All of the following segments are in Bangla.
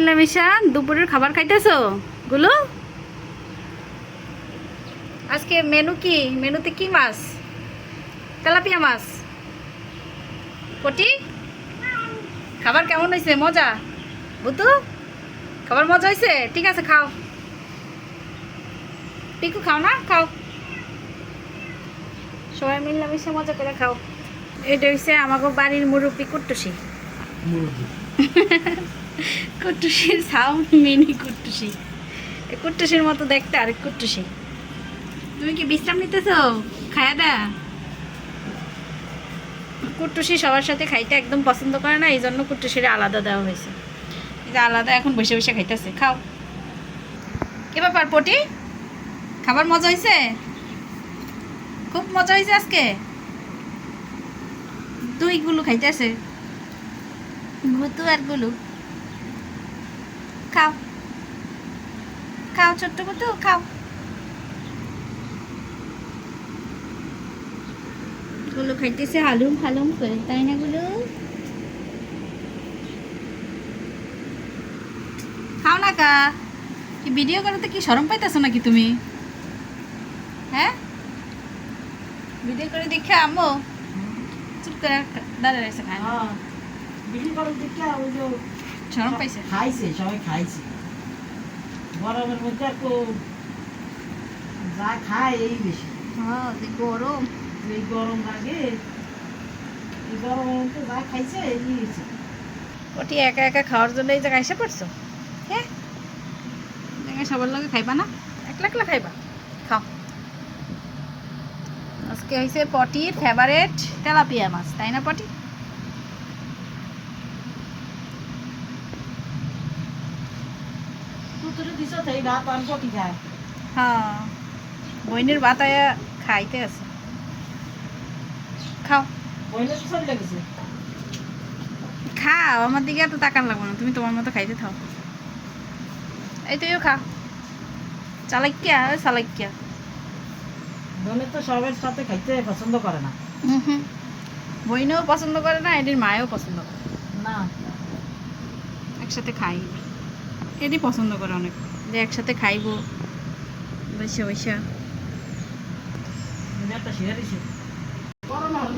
মিলামিশা দুপুরের খাবার খাইতেছো? গুলো? আজকে মেনু কি? মেনুতে কি মাছ? তেলাপিয়া মাছ। পটি? খাবার কেমন হয়েছে মজা? বুতু? খাবার মজা হয়েছে ঠিক আছে, খাও। পিকু, খাও না? খাও। সবাই মিলামিশা মজা করে খাও। এটা হচ্ছে আমাকে বাড়ির মুরব্বী কুট্টুসি। কুট্টুসির সাউন্ড মিনি কুট্টুসি। কুট্টুসির মতো দেখতে আরেক কুট্টুসি। তুমি কি বিশ্রাম নিতেছো? খায়া দা। কুট্টুসি সবার সাথে খাইতে একদম পছন্দ করে না এই জন্য কুট্টুসির আলাদা দেওয়া হয়েছে। যে আলাদা এখন বসে বসে খাইতেছে, খাও। কি ব্যাপার পটি? খাবার মজা হয়েছে খুব মজা হয়েছে আজকে। দুই গুলো খাইতেছে। ভুতু আর গুলু। খাও। খাও ছোট্ট ভুতু, খাও। গুলো খাইতেছে হালুম হালুম করে, তাই না গুলো? খাও না কা। কি ভিডিও করতে কি শরম পাইতেছো নাকি তুমি? হ্যাঁ? ভিডিও করে দেখে আমো চুপ করে দাঁড়িয়ে রয়েছে। খায় হ্যাঁ। বিক্রি করার দিকে ওই যে পাইছে। খাইছে সবাই খাইছে। গরমের মধ্যে একটু যা খায় এই বেশি। হ্যাঁ গরম। এই গরম লাগে এই গরমের মধ্যে যা খাইছে এই ওটি একা একা খাওয়ার জন্য এই জায়গায় এসে পড়ছো? হ্যাঁ জায়গায় সবার লগে খাইবা না? একলা একলা খাইবা? খাও। আজকে হয়েছে পটির ফেভারেট তেলাপিয়া মাছ তাই না পটি? খায়। হ্যাঁ বইনের বাতায়া খাইতে আছে। খাও। খাও আমার দিকে এত তাকান লাগবে না তুমি তোমার মতো খাইতে থাও। এই তুইও খা। চালাইকিয়া ওই চালাইকিয়া। বলে তো সবের সাথে খাইতে পছন্দ করে না। হুম। বইনেও পছন্দ করে না এটির মায়েও পছন্দ করে। না। একসাথে খাই। এটি পছন্দ করে অনেক। যে একসাথে খাইবো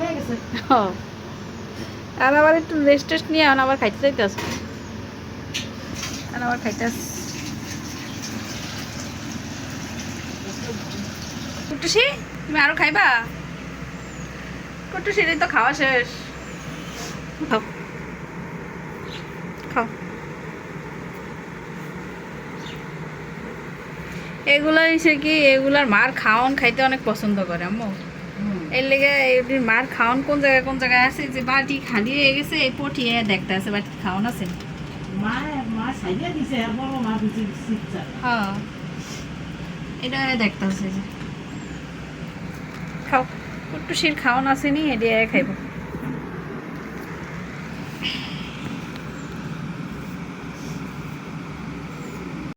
হয়ে গেছে। আর আবার একটু রেস্ট টেস্ট নিয়ে আবার খাইতে চাইতে আসবে আর আবার খাইতে আস কুটুসি তুমি আরও খাইবা? কুটুসির তো খাওয়া শেষ। খাও। খাও। এগুলো হচ্ছে কি এগুলার মার খাওয়ান খাইতে অনেক পছন্দ করে আম্মু। এর লেগে এটির মার খাওয়ান কোন জায়গায় কোন জায়গায় আছে? যে বাটি খালি হয়ে গেছে এই পটি এ দেখতে আছে বাটি খাওয়ান আছে। মা মা সাইডে দিছে বড় মা দিছে হ্যাঁ। এটা দেখতে আছে। যে খাও। কুট্টুসির খাওয়ান আছে নি এটি খাইব।